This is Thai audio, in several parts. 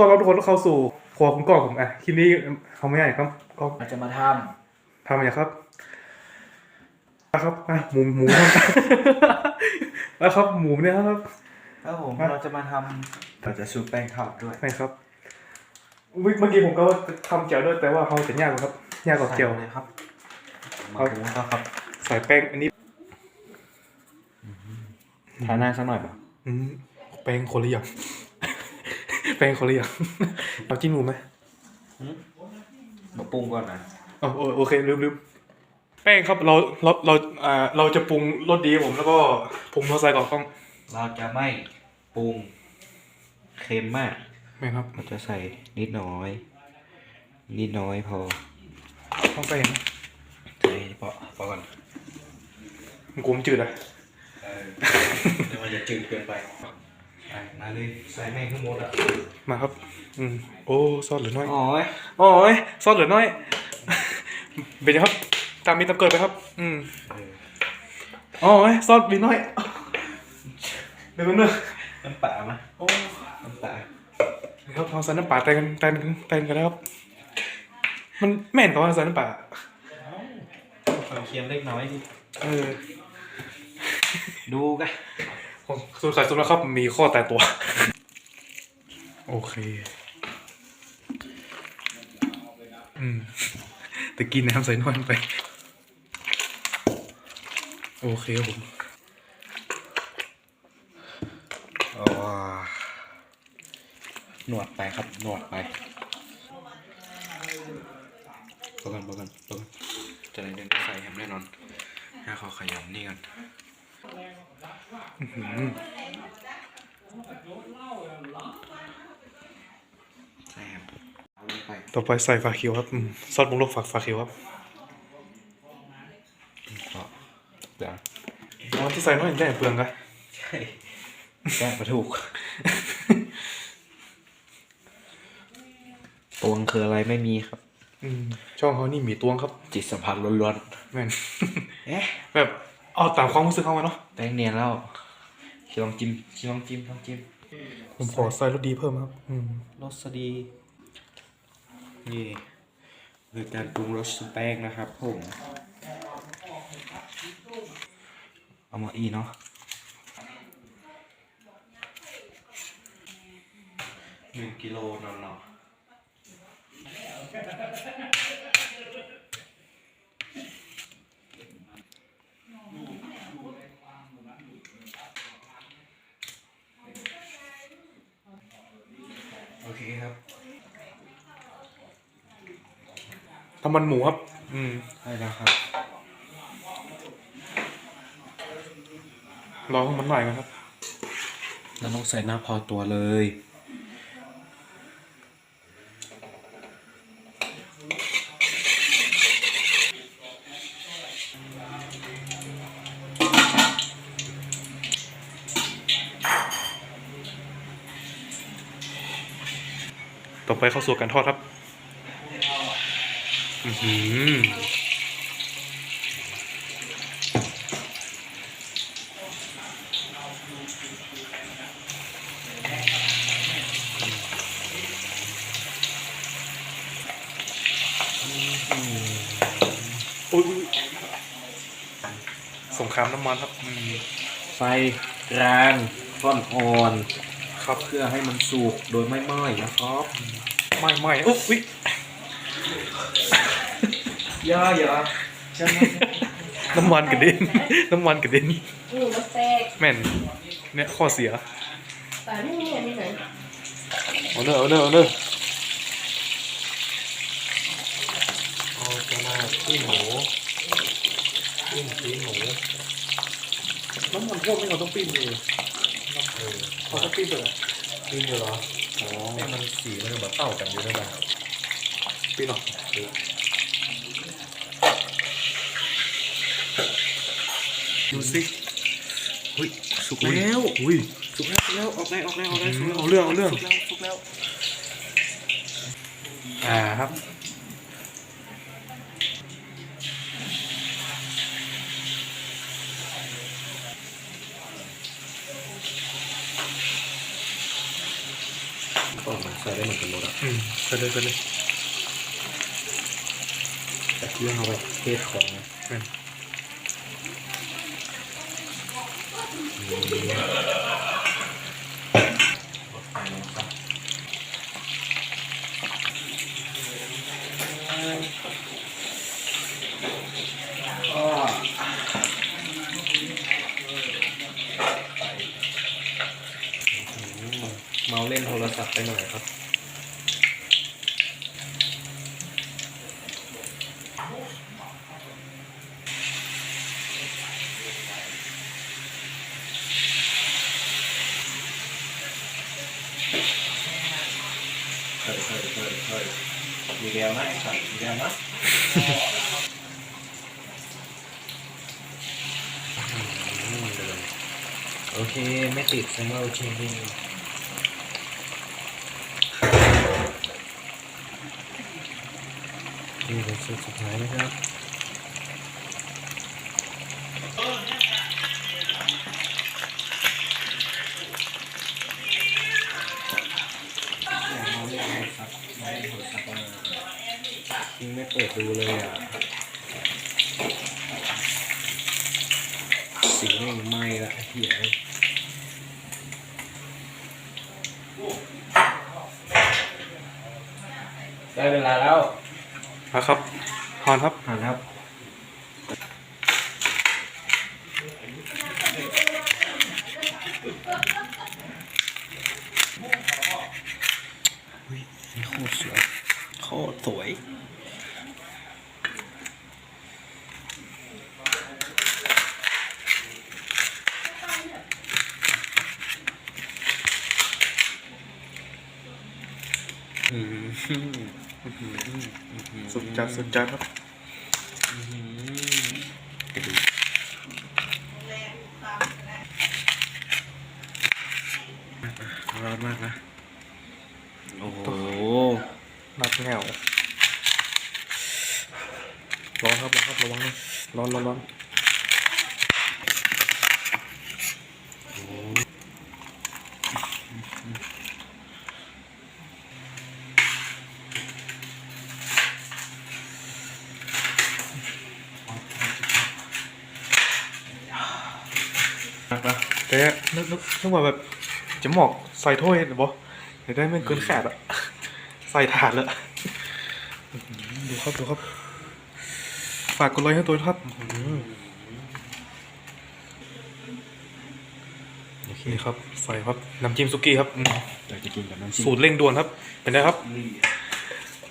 ตอนรับทุกคนเข้าสู่ครัวคุณก้องผมอะคลิปนี้เขาไม่ใหญ่ครับก็เราจะมาททำอะไรครับนะครับอะหมูหมูทำนะครับหมูเนี่ยครับำครับผมเราจะมาทำเราจะชุบแป้งทอดด้วยไม่ครับเมื่อเมื่อกี้ผมก็ทำเจียวด้วยแต่ว่าเขาจะยากกว่าครับยากกว่าเจียวใส่เลยครับมาปรุงก็ครับใส่แป้งอันนี้ทาหน้าสักหน่อยป่ะอืมแป้งคนละอย่าง แป้งคนละอย่างเอาจิ้มหมูไหมมาปรุงก่อนนะอ๋อโอโอเคลืมลืมแป้งครับเราเราเราอ่าเราจะปรุงรสดีครับผมแล้วก็ปรุงรสใส่ก่อนกล้องเราจะไม่ปรุงเค็มมากแม่นครับเราจะใส่นิดน้อย นิดน้อยพอต้องแป้งใส่พอพอก่อนมันกูมันจืดอะเออเดี๋ยวมันจะจืดเกินไปอะ มาเลยใส่แม่งทั้งหมดอะมาครับ อืมโอ้ซอสเหลือน้อยโอ้ยโอ้ยซอสเหลือน้อย เป็นไงครับ ตามมีตามเกิดไปครับ อืมเออโอ้ยซอสมีน้อยเดี๋ยวกันเนอะน้ำปลามาโอ้น้ำปลาครับเอาใส่น้ำปลาแตนกันแตนกันแตนกันแล้วครับ มันแม่นกับว่าใส่น้ำปลาความเค็มเล็กน้อยดิเออดูกันผม สูตรขายสุดแล้วครับมีข้อแต่ตัว โอเค อืมแต่กินน้ำใส่น้อยลงไป โอเคครับผมอ๋อหนวดไปครับหนวดไปปกันปกันปกันจะได้เดินใส่แฮมแน่นอนให้เขาขยำนี่กัน ต่อไปใส่ฝาเขียวครับอืมซอสปรุงรสฝาฝาเขียวครับก็เดี๋ยวอ๋อที่ใส่น้อยได้เปลืองกะใช่แก้มาถูกตวงคืออะไรไม่มีครับ อืมช่องเขานี่มีตวงครับ จิตสัมผัสล้วนแม่นๆเอ๊ะแบบเอาตามความรู้สึกเขามาเนาะแป้งเนียนแล้ว ชิลองจิ้มชิลองจิ้มลองจิ้มผมขอใส่รสดีเพิ่มครับอืมรสดี นี่คือการปรุงรสแป้งนะครับ ผม เอามาอีเนาะหนึ่งกิโลนอนเนาะโอเคครับ น้ำมันหมูครับ อืมได้แล้วครับ รอให้มันหน่อยนะครับ เราต้องใส่หน้าพอตัวเลย ต่อไปเข้าสู่การทอดครับ อือหืออุ๊ยอุ๊ยสงครามน้ำมันครับอืมไฟกลางก้อนอ่อนครับเพื่อให้มันสุกโดยไม่ไหม้นะครับ ไม่ไม่อุ๊ยอุ๊ยอ ย่าอย่าใช่ไหมน้ำมันกระเด็น น้ำมันกระเด็น อืมมันแตกแม่น เนี่ยข้อเสีย แต่ไม่มีอันนี้ไหนเอาเนอะเอาเนอะเอาเนอะเอาจะมาปิ้งหมูปิ้งปิ้งหมูน้ำมันพวกนี้เราต้องปิ้งเลยเออเขาต้องปิ้งเลยปิ้งเลยเหรออ๋อให้มันสีมันแบบเต่ากันอยู่ด้วยกันปิ้ งหรอดูสิอุ้ยสุกแล้วอุ้ยสุกแล้วสุกแล้วออกได้ออกได้ออกได้สุกแล้วเอาเรื่องเอาเรื่องสุกแล้วสุกแล้วอ่าครับใส่ได้เหมือนกันหมดอะอืมไปเลยไปเลย แต่ที่เอาแบบเทศของนะแม่นไปแล้วครับอ้ออืมเมาเล่นโทรศัพท์ไปหน่อยครับ เฮ้ยเฮ้ยเฮ้ยเฮ้ย มีแววนะไอ้สัตว์มีแววนะโอเค ไม่ติดแสดงว่าโอเคนี่เป็นสุดสุดท้ายนะครับ เราเรียกไงครับเราเรียกโทรศัพท์ว่า ยิง ไม่เปิดดูเลยอะ สีแม่งไหม้ละไอ้เหี้ยได้เวลาแล้วมาครับฮอนครับหันครับนี่โคตรสวย โคตรสวย อืม สุด จัดสุดจัดครับกระดูกร้อนมากนะ โอ้โหนักแนวร้อนครับร้อนครับระวังนะร้อนร้อนร้อน มากปะแต่นึกนึกนึกว่าแบบจะหมอกใส่ถ้วยหรือบ่เดี๋ยวได้ไม่เกินแขดอะใส่ถาดเลยดูครับดูครับ ฝากกดไลค์ให้ตัวด้วยครับอืมโอเคนี่ครับใส่ครับน้ำจิ้มซุกี้ครับอืมเราจะกินกับน้ำจิ้มสูตรเร่งด่วนครับ เป็นไงครับ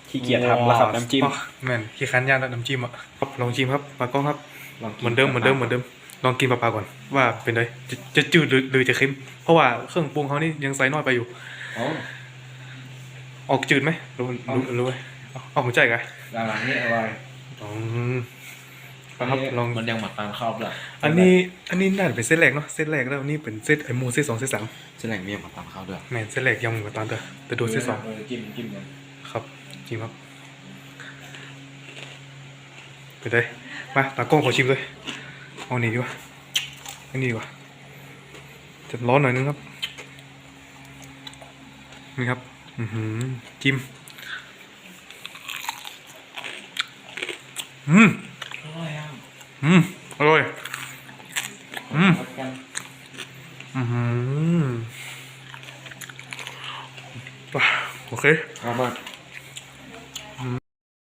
ขี้เกียจทำแล้วครับน้ำจิ้มอ๋อแม่นขี้คันย่างแล้วน้ำจิ้มอะครับลองชิมครับปลากล้องครับลองกิเหมือนเดิมเหมือนเดิมเหมือนเดิม ลองกินเปลาๆก่อนว่าเป็นไงจะจะจืดหรือหรือจะเค็ม เพราะว่าเครื่องปรุงเขานี่ยังใส่น้อยไปอยู่ อ๋อออกจืดไหมรู้รู้รู้ไหมออกหัวใจกันหลังๆนี่อร่อยอ๋อครับลองมันยังหมักตามข้าวเลยอันนี้อันนี้น่าจะเป็นเส้นแรกเนาะเส้นแรกแล้วนี่เป็นเส้นไอหมูเส้นสองเส้นสามเส้นแหลงมีมาตามข้าวด้วยแม่นเส้นแรกยังเหมือนตอนเดิมแต่ดูเส้นสองเออจิ้มจิ้มกันครับจริงครับไปเลยมาตากล้องขอชิมเลย เอานี่ดีกว่าอันนี้ดีกว่าจะร้อนหน่อยนึงครับนี่ครับอือหือจิ้มอืมอร่อยอะอืมอร่อยอืมรับกันอือหือโอเคมาก